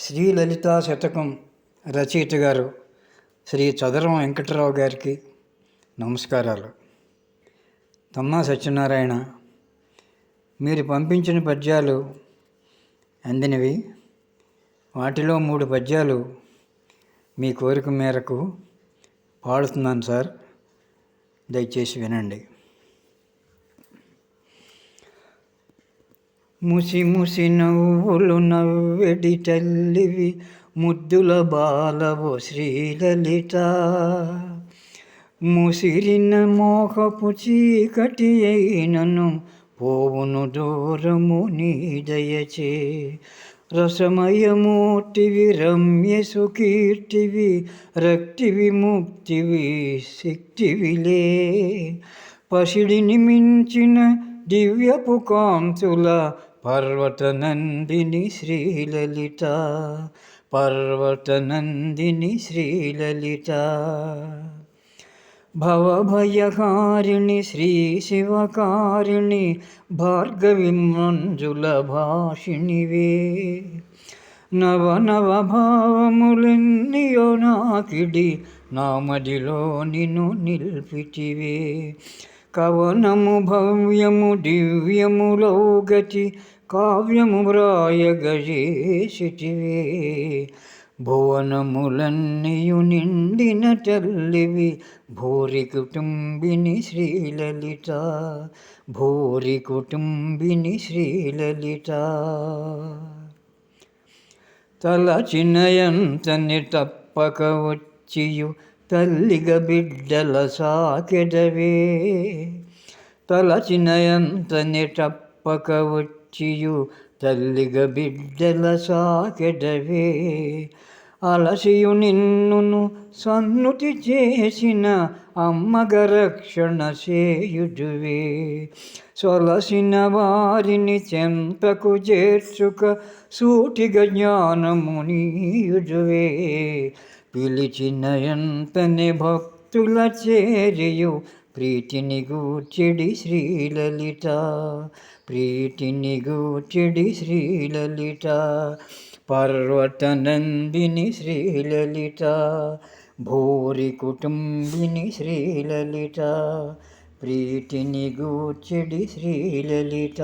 శ్రీ లలితా శతకం రచయిత గారు శ్రీ చదరం వెంకటరావు గారికి నమస్కారాలు. తమ్మా సత్యనారాయణ మీరు పంపించిన పద్యాలు అందినవి. వాటిలో మూడు పద్యాలు మీ కోరిక మేరకు పాడుతున్నాను సార్. దయచేసి వినండి. ముసి ముసి నవ్వులు నవ్వెడి తల్లివి ముద్దుల బాలవు శ్రీలలిత. ముసిరిన మోహపు చీకటి అయినను పోవును దూరము నీ దయచే. రసమయమూర్తివి రమ్య సుకీర్తివి రక్తివి ముక్తివి శక్తివిలే పసిడిని మించిన దివ్యపు కాంతుల పర్వత నందిని శ్రీలలిత పర్వత నందిని శ్రీలలిత. భవభయకారిణి శ్రీ శివకారిణి భార్గవి మంజుల భాషిణివే. నవ నవ భావములెన్నియో నాకిడి నామదిలో నిన్ను నిల్పితివే. కవనము భవ్యము దివ్యములో గతి కావ్యము వ్రాయగజేసిటివే భువనములన్నీయు నిండిన తల్లివి భూరి కుటుంబిని శ్రీలలిత భూరి కుటుంబిని శ్రీలలిత తల తలచినయంతని తప్పక వచ్చియు తల్లిగ బిడ్డల సాకెదవే. తలచినయంతని తప్పక వచ్చియు తల్లిగ బిడ్డల సాకెదవే. అలసియు నిన్నును సన్నుతి చేసిన అమ్మగ రక్షణ చేయుదువే. సొలసిన వారిని చెంతకు చేర్చుక సూటిగ జ్ఞానము నీయుదువే. పిలిచిన ఎంతనే భక్తుల చేరియు ప్రీతిని గూర్చెడి శ్రీలలిత ప్రీతిని గూర్చెడి శ్రీలలిత పర్వతనందిని శ్రీలలిత భూరి కుటుంబిని శ్రీలలిత ప్రీతిని గూర్చెడి శ్రీలలిత.